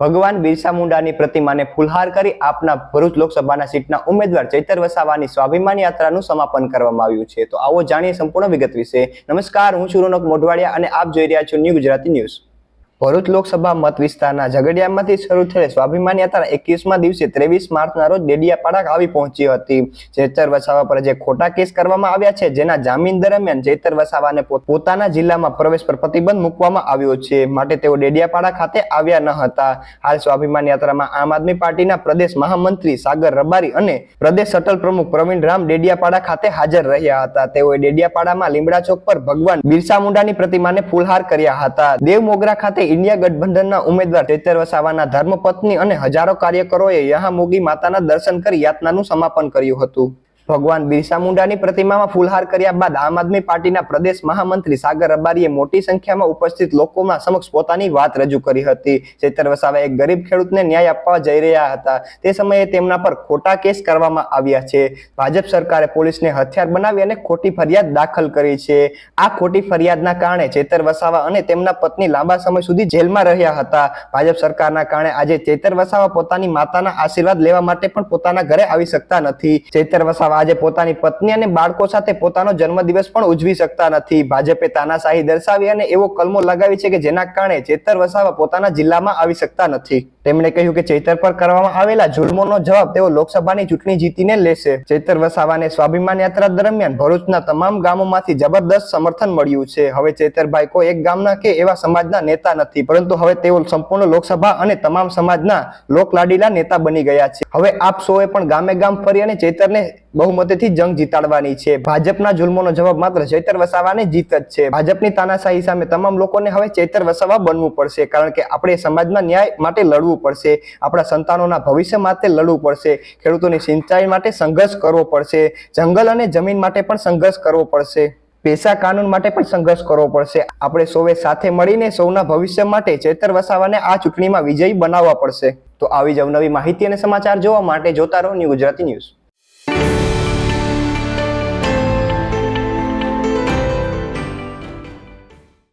ભગવાન બિરસા મુંડાની પ્રતિમાને ફુલહાર કરી આપના ભરૂચ લોકસભાના સીટના ઉમેદવાર ચૈતર વસાવાની સ્વાભિમાન યાત્રાનું સમાપન કરવામાં આવ્યું છે. તો આવો જાણીએ સંપૂર્ણ વિગત વિશે. નમસ્કાર, હું છું રોનક મોઢવાડિયા અને આપ જોઈ રહ્યા છો ન્યૂ ગુજરાતી ન્યૂઝ. ભરૂચ લોકસભા મત વિસ્તારના ઝઘડિયામાંથી શરૂ થયેલ સ્વાભિમાન યાત્રા એકવીસમાં દિવસે ત્રેવીસ માર્ચના રોજ ડેડિયાપાડા આવી પહોંચી હતી. ચેતર વસાવા પર જે ખોટા કેસ કરવામાં આવ્યા છે, જેના જામીન દરમિયાન ચેતર વસાવાને પોતાના જિલ્લામાં પ્રવેશ પર પ્રતિબંધ મૂકવામાં આવ્યો છે, માટે તેઓ ડેડિયાપાડા ખાતે આવ્યા ન હતા. હાલ સ્વાભિમાન યાત્રામાં આમ આદમી પાર્ટીના પ્રદેશ મહામંત્રી સાગર રબારી અને પ્રદેશ સટલ પ્રમુખ પ્રવીણ રામ ડેડિયાપાડા ખાતે હાજર રહ્યા હતા. તેઓએ ડેડિયાપાડામાં લીમડા ચોક પર ભગવાન બિરસા મુંડાની પ્રતિમાને ફૂલહાર કર્યા હતા. દેવ મોગરા ખાતે ઇન્ડિયા ગઠબંધનના ઉમેદવાર તેતેર વસાવાના ધર્મપત્ની અને હજારો કાર્યકરોએ યહાં મોગી માતાના દર્શન કરી યાત્રાનું સમાપન કર્યું હતું. ભગવાન બિરસા મુંડાની પ્રતિમામાં ફૂલહાર કર્યા બાદ આમ આદમી પાર્ટીના પ્રદેશ મહામંત્રી સાગર રબારીએ મોટી સંખ્યામાં ઉપસ્થિત લોકોમાં સમક્ષ પોતાની વાત રજૂ કરી હતી. ચેતર વસાવા એક ગરીબ ખેડૂતને ન્યાય આપવા જઈ રહ્યા હતા. તે સમયે તેમના પર ખોટા કેસ કરવામાં આવ્યા છે. ભાજપ સરકારે પોલીસને હથિયાર બનાવી અને ખોટી ફરિયાદ દાખલ કરી છે. આ ખોટી ફરિયાદના કારણે ચેતર વસાવા અને તેમના પત્ની લાંબા સમય સુધી જેલમાં રહ્યા હતા. ભાજપ સરકારના કારણે આજે ચેતર વસાવા પોતાની માતાના આશીર્વાદ લેવા માટે પણ પોતાના ઘરે આવી શકતા નથી. ચેતર વસાવા આજે પોતાની પત્ની અને બાળકો સાથે પોતાનો જન્મદિવસ પણ ઉજવી શકતા નથી. ભાજપે તાનાશાહી દર્શાવી અને એવો કલમો લગાવી છે કે જેના કારણે ચેતર વસાવા પોતાના જિલ્લામાં આવી શકતા નથી. તેમણે કહ્યું કે ચેતર પર કરવામાં આવેલા જુલ્મોનો જવાબ તેઓ લોકસભાની ચૂંટણી જીતીને લેશે. ચેતર વસાવાને સ્વાભિમાન યાત્રા દરમિયાન ભરૂચના તમામ ગામોમાંથી જબરદસ્ત સમર્થન મળ્યું છે. હવે ચેતરભાઈ કોઈ એક ગામના કે એવા સમાજના નેતા નથી, પરંતુ હવે તેઓ સંપૂર્ણ લોકસભા અને તમામ સમાજના લોકલાડીલા નેતા બની ગયા છે. હવે આપ સૌએ પણ ગામે ગામ ફરી અને ચૈતરને બહુમતીથી જંગ જીતાડવાની છે. ભાજપના જુલ્મોનો જવાબ માત્ર ચૈતર વસાવાની જીત જ છે. ભાજપની તાનાશાહી સામે તમામ લોકોને હવે ચૈતર વસાવા બનવું પડશે, કારણ કે આપણે સમાજમાં ન્યાય માટે લડવું પડશે, આપણા સંતાનોના ભવિષ્ય માટે લડવું પડશે, ખેડૂતોની સિંચાઈ માટે સંઘર્ષ કરવો પડશે, જંગલ અને જમીન માટે પણ સંઘર્ષ કરવો પડશે પેશા કાનૂન માટે પણ સંઘર્ષ કરવો પડશે. આપણે સૌએ સાથે મળીને સૌના ભવિષ્ય માટે ચેતર વસાવાને આ ચૂંટણીમાં વિજયી બનાવવા પડશે. તો આવી જ અવનવી માહિતી અને સમાચાર જોવા માટે જોતા રહો ન્યૂ ગુજરાતી ન્યૂઝ.